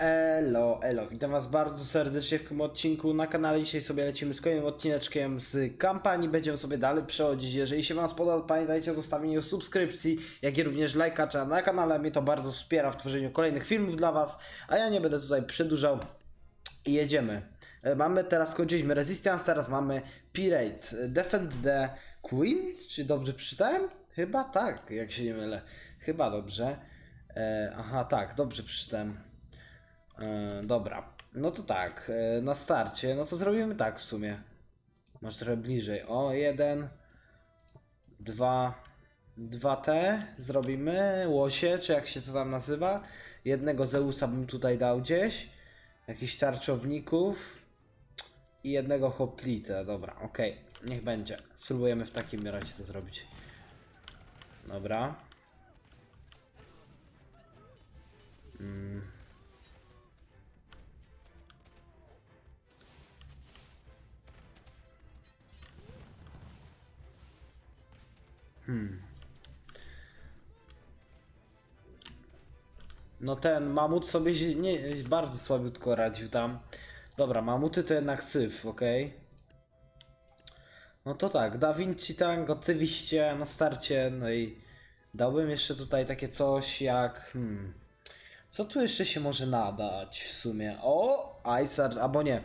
Elo, elo, witam was bardzo serdecznie w tym odcinku na kanale. Dzisiaj sobie lecimy z kolejnym odcineczkiem z kampanii. Będziemy sobie dalej przechodzić. Jeżeli się wam spodoba, pamiętajcie o zostawieniu subskrypcji, jak i również lajkacza na kanale. Mnie to bardzo wspiera w tworzeniu kolejnych filmów dla was. A ja nie będę tutaj przedłużał jedziemy. E, Mamy teraz, skończyliśmy Resistance, teraz mamy Pirate. Defend the Queen? Czy dobrze przeczytałem? Chyba tak, jak się nie mylę. Chyba dobrze. E, aha, tak, dobrze przeczytałem. E, dobra, no to tak, e, na starcie, no to zrobimy tak w sumie. Masz trochę bliżej. O, jeden, dwa, dwa T zrobimy, łosie, czy jak się to tam nazywa. Jednego Zeusa bym tutaj dał gdzieś, jakichś tarczowników i jednego hoplita. Dobra, okej, niech będzie. Spróbujemy w takim razie to zrobić. Dobra. No ten mamut sobie nie, bardzo słabiutko radził tam. Dobra, mamuty to jednak syf, ok? No to tak, Da Vinci Tank oczywiście na starcie, no i dałbym jeszcze tutaj takie coś jak... Hmm, co tu jeszcze się może nadać w sumie? O, Aisar, albo nie.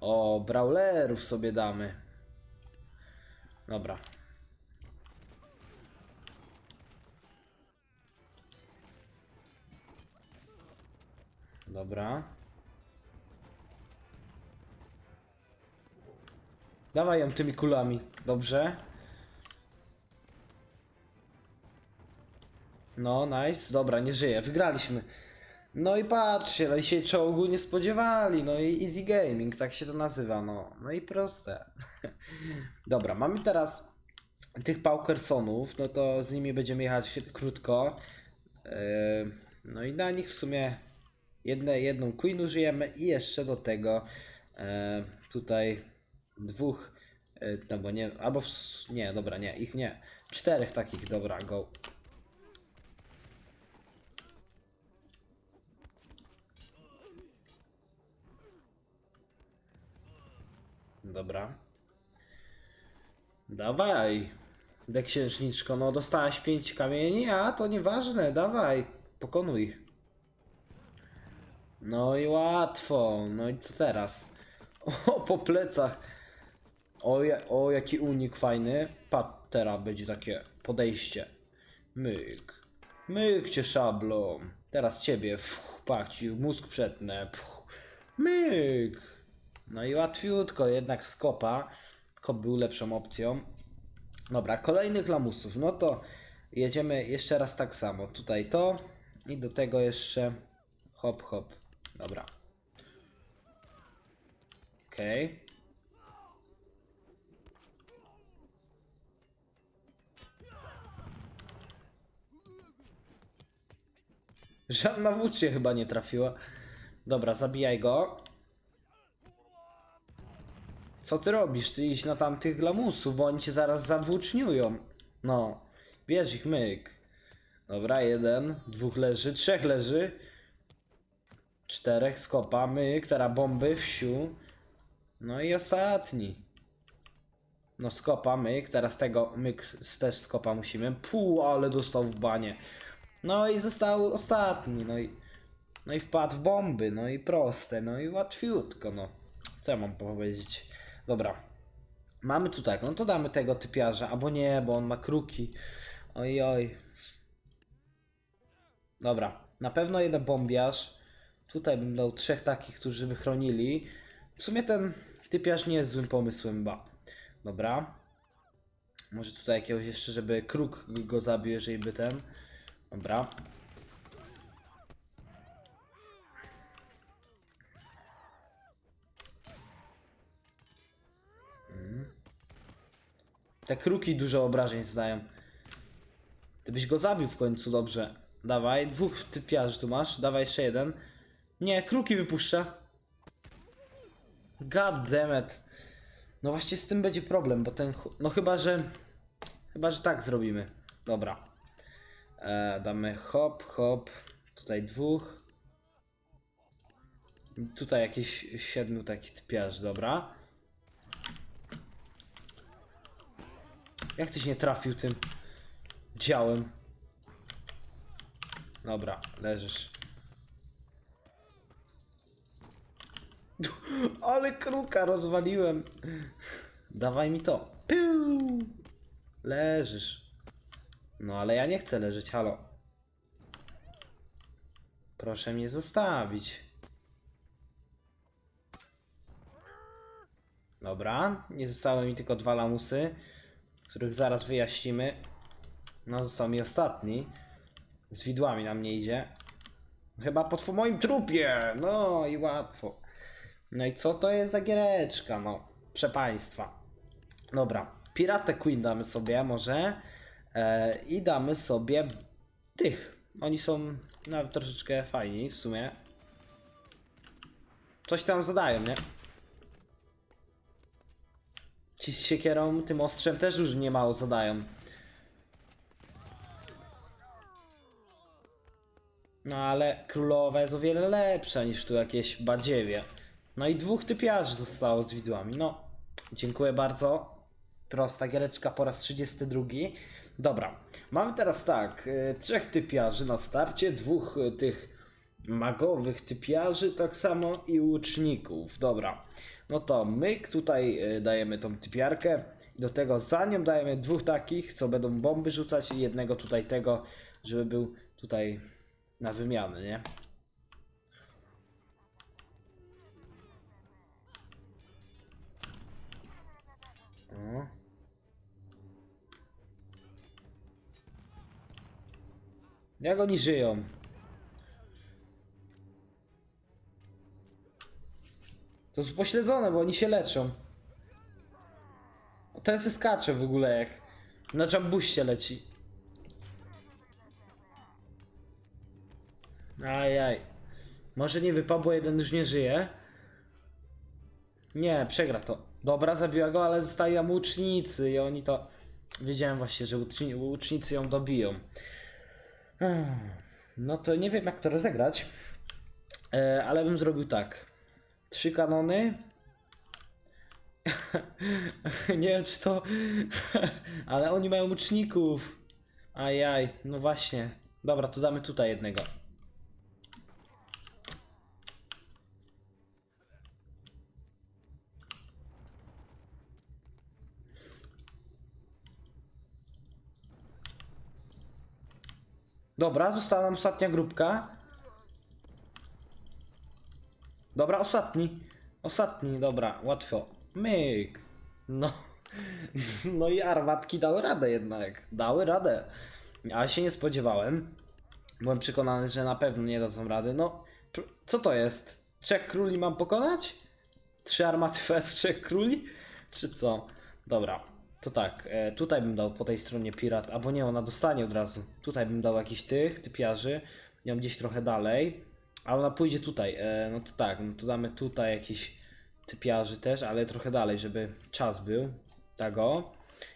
O, Brawlerów sobie damy. Dobra. Dobra. Dawaj ją tymi kulami. Dobrze. No, nice. Dobra, nie żyje. Wygraliśmy. No i patrzcie, no się czołgu nie spodziewali. No i easy gaming, tak się to nazywa. No, no i proste. Dobra, mamy teraz tych Paukersonów. No to z nimi będziemy jechać krótko. Yy, no i na nich w sumie jedne, jedną Queen użyjemy i jeszcze do tego e, tutaj dwóch, e, no bo nie, albo w, nie, dobra, nie, ich nie, czterech takich, dobra, go. Dobra. Dawaj. De księżniczko, no dostałaś pięć kamieni, a to nieważne, dawaj, pokonuj ich. No i łatwo. No i co teraz? O, po plecach. O, o jaki unik fajny. Pat, teraz będzie takie podejście. Myk. Myk cię szablą. Teraz ciebie. Fuh, patrz, ci mózg przetnę. Fuh. Myk. No i łatwiutko, jednak skopa. Kop był lepszą opcją. Dobra, kolejnych lamusów. No to jedziemy jeszcze raz tak samo. Tutaj to i do tego jeszcze hop hop. Dobra. Okej. Żadna wódź się chyba nie trafiła. Dobra, zabijaj go. Co ty robisz? Ty idź na tamtych lamusów, bo oni cię zaraz zawłóczniują. No, bierz ich myk. Dobra, jeden, dwóch leży, trzech leży. Czterech skopa, myk, teraz bomby, wsiu. No i ostatni. No skopa, myk, teraz tego myk też skopa musimy. Pół, ale dostał w banie. No i został ostatni, no i... No i wpadł w bomby, no i proste, no i łatwiutko, no. Co ja mam powiedzieć? Dobra. Mamy tu tak, no to damy tego typiarza, albo nie, bo on ma kruki. Oj, oj. Dobra, na pewno jeden bombiarz. Tutaj bym dał trzech takich, którzy by chronili. W sumie ten typiarz nie jest złym pomysłem, ba. Dobra. Może tutaj jakiegoś jeszcze, żeby kruk go zabił, jeżeli by ten. Dobra. Mm. Te kruki dużo obrażeń zdają. Ty byś go zabił w końcu dobrze. Dawaj, dwóch typiarzy tu masz. Dawaj jeszcze jeden. Nie, kruki wypuszcza. God damn it. No właśnie z tym będzie problem, bo ten... No chyba, że... Chyba, że tak zrobimy. Dobra. E, damy hop, hop. Tutaj dwóch. Tutaj jakieś siedmiu takich typiarzy, dobra. Jak tyś nie trafił tym działem? Dobra, leżysz. Ale kruka rozwaliłem. Dawaj mi to. Piu. Leżysz. No ale ja nie chcę leżeć, halo. Proszę mnie zostawić. Dobra, nie zostały mi tylko dwa lamusy, których zaraz wyjaśnimy. No, został mi ostatni. Z widłami na mnie idzie. Chyba po moim trupie! No i łatwo. No i co to jest za giereczka? No, przepaństwa. Dobra, Piratę Queen damy sobie może. E, I damy sobie tych. Oni są nawet troszeczkę fajni w sumie. Coś tam zadają, nie? Ci z siekierą, tym ostrzem też już nie mało zadają. No ale królowa jest o wiele lepsza niż tu jakieś badziewie. No i dwóch typiarzy zostało z widłami. No, dziękuję bardzo. Prosta giereczka po raz 32. Dobra, mamy teraz tak, y, trzech typiarzy na starcie, dwóch y, tych magowych typiarzy, tak samo i łuczników. Dobra, no to myk tutaj y, dajemy tą typiarkę. Do tego za nią dajemy dwóch takich, co będą bomby rzucać i jednego tutaj tego, żeby był tutaj na wymianę, nie? Jak oni żyją? To jest pośledzone, bo oni się leczą. Ten se skacze w ogóle jak na jambuście leci. Ajaj. Może nie wypadł, bo jeden już nie żyje. Nie, przegra to. Dobra, zabiła go, ale zostali łucznicy i oni to... Wiedziałem właśnie, że łuczni- łucznicy ją dobiją. Ech, No to nie wiem jak to rozegrać, e, ale bym zrobił tak. Trzy kanony. nie wiem czy to... ale oni mają łuczników. Ajaj, no właśnie. Dobra, to damy tutaj jednego. Dobra, została nam ostatnia grupka. Dobra, ostatni. Ostatni, dobra, łatwo. Myk. No. No i armatki dały radę jednak. Dały radę. A się nie spodziewałem. Byłem przekonany, że na pewno nie dadzą rady. No, co to jest? Trzech króli mam pokonać? Trzy armaty fest, trzech króli? Czy co? Dobra, to tak. E, tutaj bym dał po tej stronie pirat, albo nie, ona dostanie od razu. Tutaj bym dał jakiś tych typiarzy. Ją gdzieś trochę dalej. A ona pójdzie tutaj. E, no to tak, no to damy tutaj jakiś typiarzy też, ale trochę dalej, żeby czas był. Tego.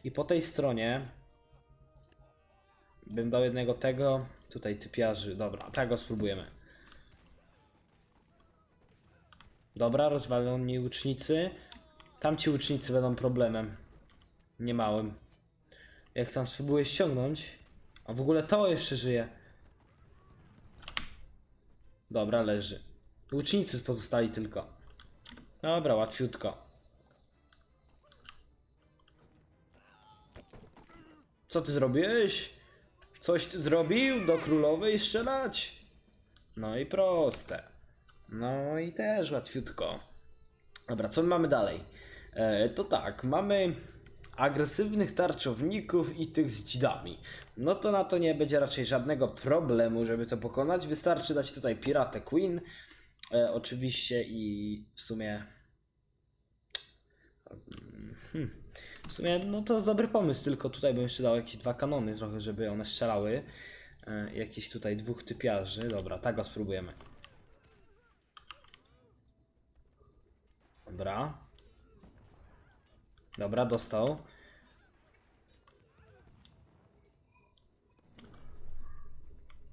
I po tej stronie bym dał jednego tego. Tutaj typiarzy. Dobra, tego spróbujemy. Dobra, rozwaloni łucznicy. Tamci łucznicy będą problemem. Niemałym. Jak tam spróbuję ściągnąć. A w ogóle to jeszcze żyje. Dobra, leży. Łucznicy pozostali tylko. Dobra, łatwiutko. Co ty zrobiłeś? Coś ty zrobił? Do królowej strzelać? No i proste. No i też łatwiutko. Dobra, co my mamy dalej? E, to tak, mamy agresywnych tarczowników i tych z dzidami. No to na to nie będzie raczej żadnego problemu, żeby to pokonać. Wystarczy dać tutaj Piratę Queen. E, oczywiście i w sumie. Hmm. W sumie, no to dobry pomysł, tylko tutaj bym jeszcze dał jakieś dwa kanony trochę, żeby one strzelały. E, jakiś tutaj dwóch typiarzy. Dobra, tak go spróbujemy. Dobra. Dobra, dostał.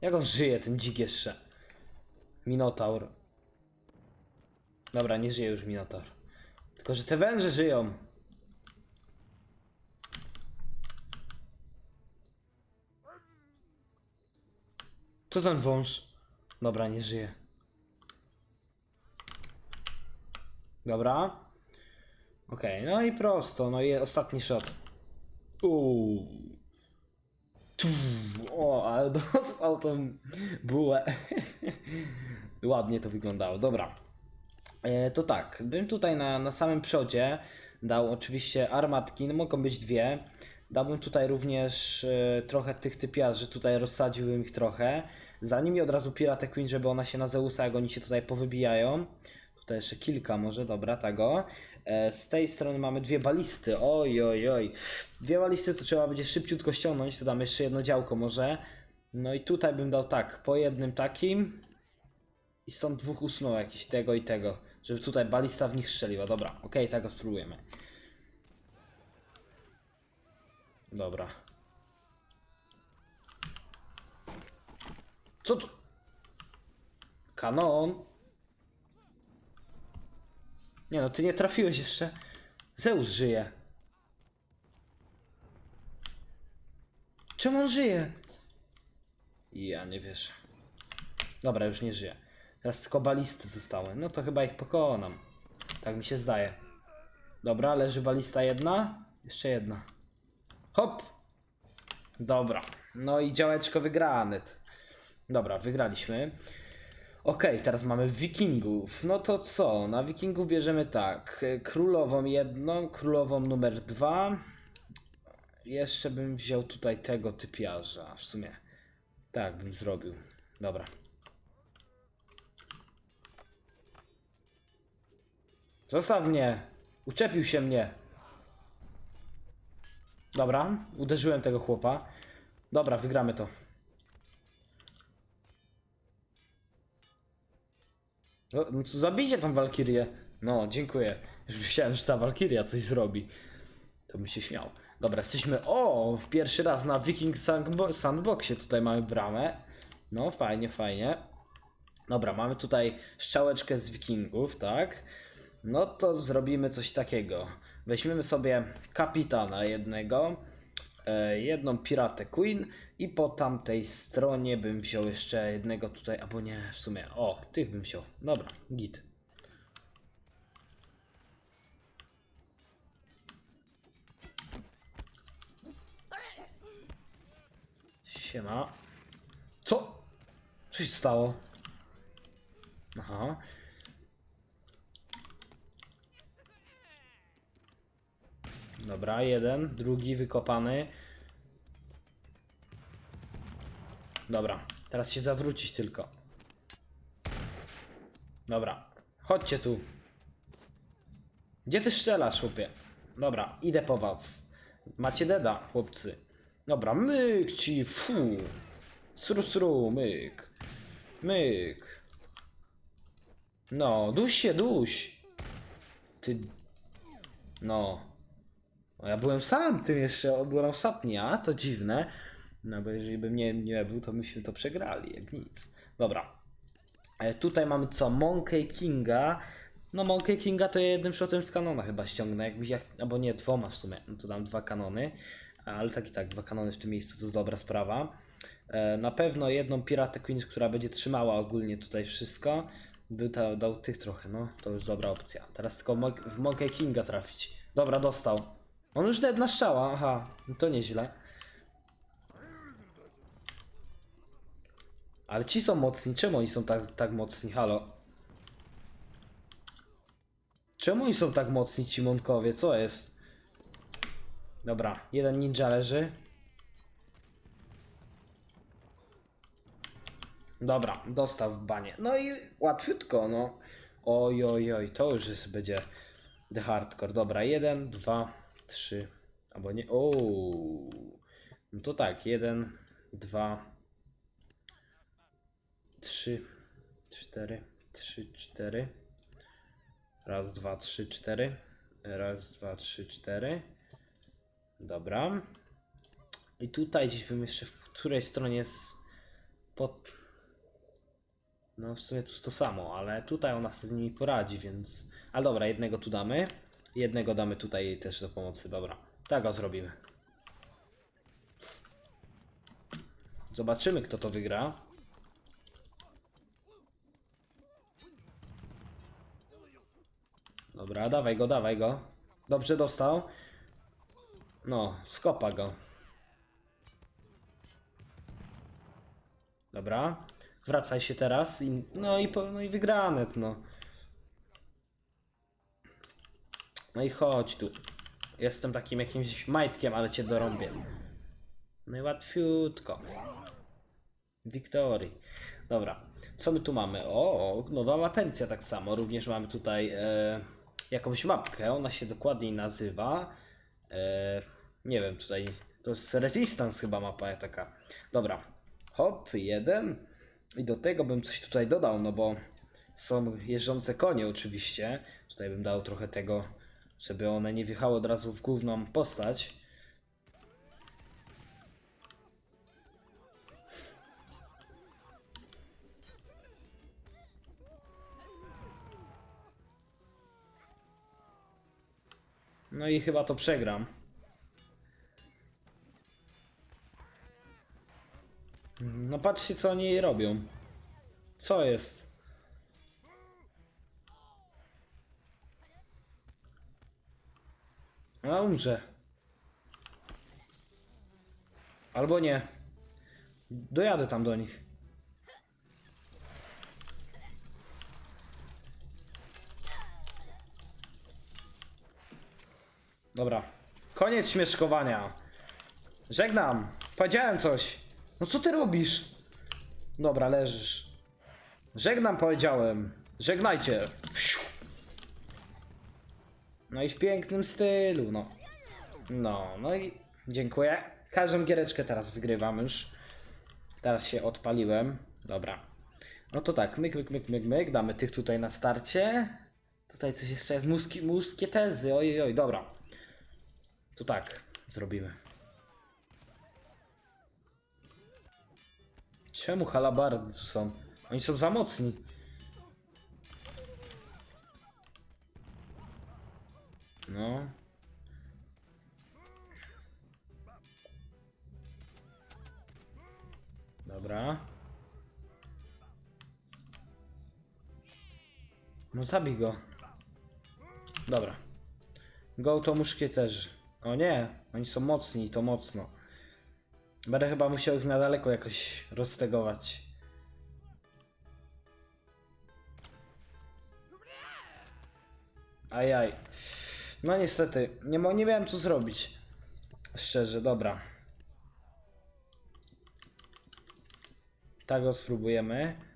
Jak on żyje, ten dzik jeszcze? Minotaur. Dobra, nie żyje już Minotaur. Tylko, że te węże żyją. Co ten wąż? Dobra, nie żyje. Dobra. Okej, no i prosto, no i ostatni shot. Uuu. O, ale dostał tą bułę. Ładnie to wyglądało, dobra. E, to tak, bym tutaj na, na samym przodzie dał oczywiście armatki, no mogą być dwie. Dałbym tutaj również e, trochę tych typiarzy, tutaj rozsadziłbym ich trochę. Za nimi od razu Pirate Queen, żeby ona się na Zeusa, jak oni się tutaj powybijają. Tutaj jeszcze kilka może, dobra, tego. E, z tej strony mamy dwie balisty, oj, oj, oj. Dwie balisty to trzeba będzie szybciutko ściągnąć, to dam jeszcze jedno działko może. No i tutaj bym dał tak, po jednym takim. I stąd dwóch usunął jakiś tego i tego. Żeby tutaj balista w nich strzeliła. Dobra, okej, tego spróbujemy. Dobra. Co tu? Kanon? Nie no, ty nie trafiłeś jeszcze. Zeus żyje. Czemu on żyje? Ja nie wierzę. Dobra, już nie żyje. Teraz tylko balisty zostały. No to chyba ich pokonam. Tak mi się zdaje. Dobra, leży balista jedna. Jeszcze jedna. Hop! Dobra. No i działeczko wygrane. Dobra, wygraliśmy. Okej, teraz mamy wikingów. No to co? Na wikingów bierzemy tak. Królową jedną, królową numer dwa. Jeszcze bym wziął tutaj tego typiarza. W sumie. Tak bym zrobił. Dobra. Zostaw mnie! Uczepił się mnie! Dobra, uderzyłem tego chłopa. Dobra, wygramy to. No, no zabijcie tą walkirię. No, dziękuję. Już myślałem, że ta walkiria coś zrobi. To bym się śmiał. Dobra, jesteśmy. O, pierwszy raz na Viking Sandbo- Sandboxie tutaj mamy bramę. No, fajnie, fajnie. Dobra, mamy tutaj strzałeczkę z Wikingów, tak? No to zrobimy coś takiego. Weźmiemy sobie kapitana jednego, jedną piratę Queen i po tamtej stronie bym wziął jeszcze jednego tutaj, albo nie, w sumie, o, tych bym wziął. Dobra, git. Siema. Co? Co się stało? Aha. Dobra, jeden, drugi wykopany. Dobra, teraz się zawrócić tylko. Dobra, chodźcie tu. Gdzie ty strzelasz, chłopie? Dobra, idę po was. Macie deda, chłopcy. Dobra, myk ci, fu. Sru, sru, myk. Myk. No, duś się, duś. Ty... No. No ja byłem sam tym jeszcze, byłem ostatni, a to dziwne. No bo jeżeli bym nie, nie był, to myśmy to przegrali, jak nic. Dobra. E, tutaj mamy co? Monkey Kinga. No Monkey Kinga to ja jednym shotem z kanona chyba ściągnę, jakbyś jak, albo nie, dwoma w sumie. No to dam dwa kanony. Ale tak i tak, dwa kanony w tym miejscu to jest dobra sprawa. E, na pewno jedną Piratę Queen, która będzie trzymała ogólnie tutaj wszystko. By to, dał tych trochę, no to już dobra opcja. Teraz tylko w Monkey Kinga trafić. Dobra, dostał. On już dead na strzała, aha, no to nieźle. Ale ci są mocni, czemu oni są tak, tak mocni, halo? Czemu oni są tak mocni, ci monkowie, co jest? Dobra, jeden ninja leży. Dobra, dostał w banie. No i łatwiutko, no. Oj, oj, oj, to już jest, będzie the hardcore. Dobra, jeden, dwa, trzy, albo nie. O, no to tak, jeden, dwa, trzy, cztery, trzy, cztery. Raz, dwa, trzy, cztery. Raz, dwa, trzy, cztery. Dobra. I tutaj gdzieś bym jeszcze w której stronie jest pod. No w sumie to to samo, ale tutaj ona sobie z nimi poradzi, więc... Ale dobra, jednego tu damy. Jednego damy tutaj też do pomocy, dobra. Tak go zrobimy. Zobaczymy kto to wygra. Dobra, dawaj go, dawaj go. Dobrze dostał. No, skopa go. Dobra. Wracaj się teraz i no i, no i wygrane, no. No i chodź tu. Jestem takim jakimś majtkiem, ale cię dorąbię. No i łatwiutko. Wiktorii. Dobra. Co my tu mamy? O, nowa mapencja tak samo. Również mamy tutaj e, jakąś mapkę. Ona się dokładniej nazywa. E, nie wiem, tutaj to jest Resistance chyba mapa taka. Dobra. Hop, jeden. I do tego bym coś tutaj dodał, no bo są jeżdżące konie oczywiście. Tutaj bym dał trochę tego, żeby one nie wjechały od razu w główną postać. No i chyba to przegram. No patrzcie co oni robią. Co jest? A umrze. Albo nie. Dojadę tam do nich. Dobra. Koniec śmieszkowania. Żegnam. Powiedziałem coś. No co ty robisz? Dobra, leżysz. Żegnam powiedziałem. Żegnajcie. Wsiu. No i w pięknym stylu, no. No, no i dziękuję. Każdą giereczkę teraz wygrywam już. Teraz się odpaliłem. Dobra. No to tak, myk, myk, myk, myk, myk. Damy tych tutaj na starcie. Tutaj coś jeszcze jest. Muski, muskietezy, oj, oj, dobra. To tak, zrobimy. Czemu halabardy tu są? Oni są za mocni. No. Dobra. No zabij go. Dobra. Go to muszkieterzy. O nie, oni są mocni i to mocno. Będę chyba musiał ich na daleko jakoś roztegować. Ajaj. No niestety, nie, nie miałem co zrobić. Szczerze, dobra. Tak go spróbujemy.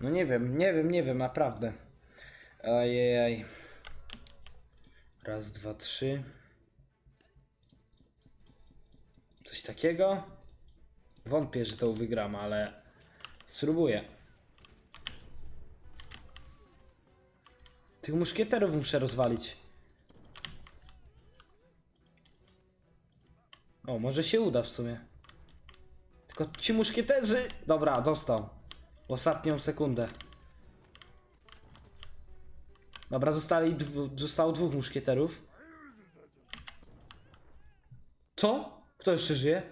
No nie wiem, nie wiem, nie wiem, naprawdę. Ajajaj. Raz, dwa, trzy. Coś takiego? Wątpię, że to wygram, ale spróbuję. Tych muszkieterów muszę rozwalić. O, może się uda w sumie. Tylko ci muszkieterzy... Dobra, dostał. Ostatnią sekundę. Dobra, zostali zostało dwóch muszkieterów. Co? Kto jeszcze żyje?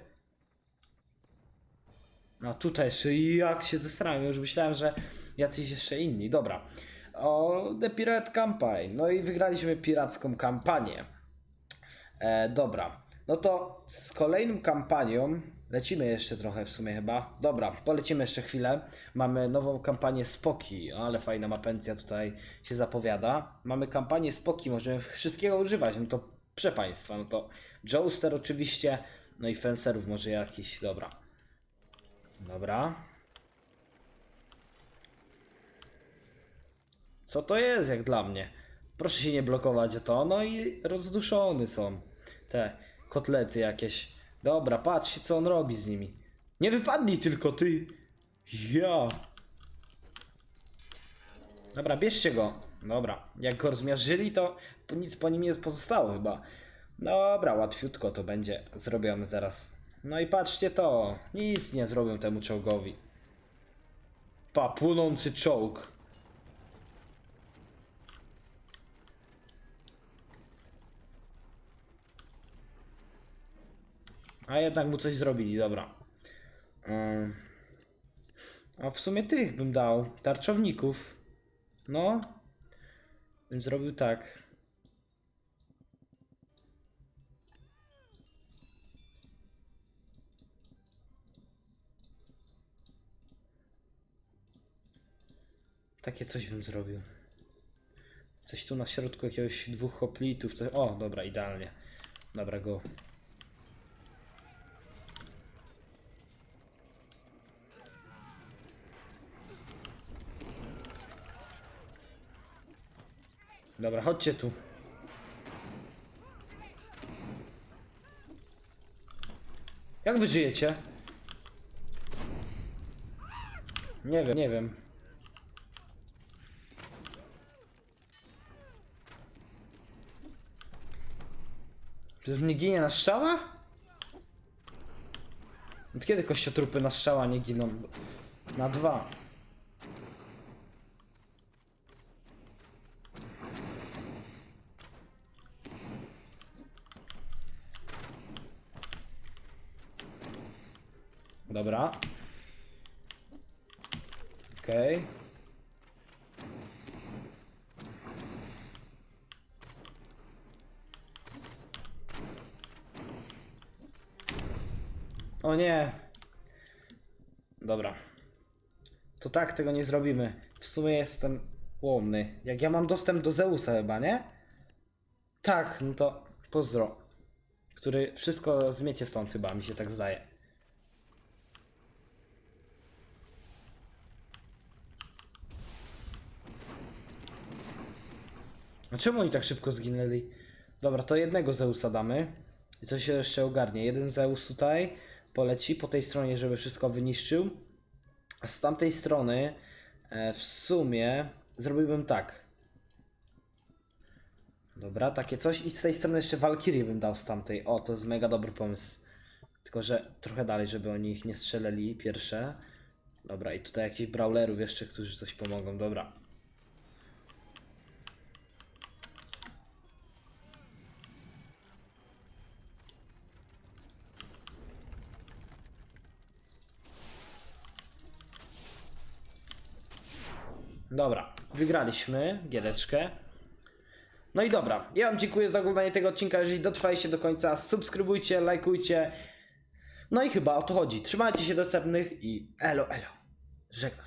No tutaj jeszcze jak się zesrałem, już myślałem, że jacyś jeszcze inni. Dobra. O, The Pirate Campaign. No i wygraliśmy piracką kampanię. E, dobra. No to z kolejną kampanią lecimy jeszcze trochę w sumie chyba. Dobra, polecimy jeszcze chwilę. Mamy nową kampanię Spoki, ale fajna mapencja tutaj się zapowiada. Mamy kampanię Spoki, możemy wszystkiego używać. No to proszę Państwa, no to Joester oczywiście, no i fencerów może jakiś, dobra. Dobra. Co to jest jak dla mnie? Proszę się nie blokować to. No i rozduszone są te kotlety jakieś. Dobra, patrzcie co on robi z nimi. Nie wypadnij tylko ty. Ja. Dobra, bierzcie go. Dobra, jak go rozmiarzyli, to nic po nim nie pozostało chyba. Dobra, łatwiutko to będzie zrobione zaraz. No i patrzcie to. Nic nie zrobią temu czołgowi. Pa, płonący czołg. A jednak mu coś zrobili, dobra. A w sumie tych bym dał. Tarczowników. No. Bym zrobił tak. Takie coś bym zrobił. Coś tu na środku jakiegoś dwóch hoplitów. Coś... O, dobra, idealnie. Dobra, go. Dobra, chodźcie tu. Jak wy żyjecie? Nie wiem, nie wiem. Przecież nie ginie na strzała? Od kiedy kościotrupy na strzała nie giną? Na dwa. Dobra. Okej. O nie. Dobra. To tak tego nie zrobimy. W sumie jestem łomny. Jak ja mam dostęp do Zeusa chyba, nie? Tak, no to pozdro. Który wszystko zmiecie stąd chyba, mi się tak zdaje. A czemu oni tak szybko zginęli? Dobra, to jednego Zeusa damy. I co się jeszcze ogarnie? Jeden Zeus tutaj poleci po tej stronie, żeby wszystko wyniszczył. A z tamtej strony e, w sumie zrobiłbym tak. Dobra, takie coś. I z tej strony jeszcze Valkyrie bym dał z tamtej. O, to jest mega dobry pomysł. Tylko, że trochę dalej, żeby oni ich nie strzeleli pierwsze. Dobra, i tutaj jakichś brawlerów jeszcze, którzy coś pomogą. Dobra. Dobra, wygraliśmy giereczkę. No i dobra, ja Wam dziękuję za oglądanie tego odcinka. Jeżeli dotrwaliście do końca, subskrybujcie, lajkujcie. No i chyba o to chodzi. Trzymajcie się dostępnych i elo, elo. Żegnam.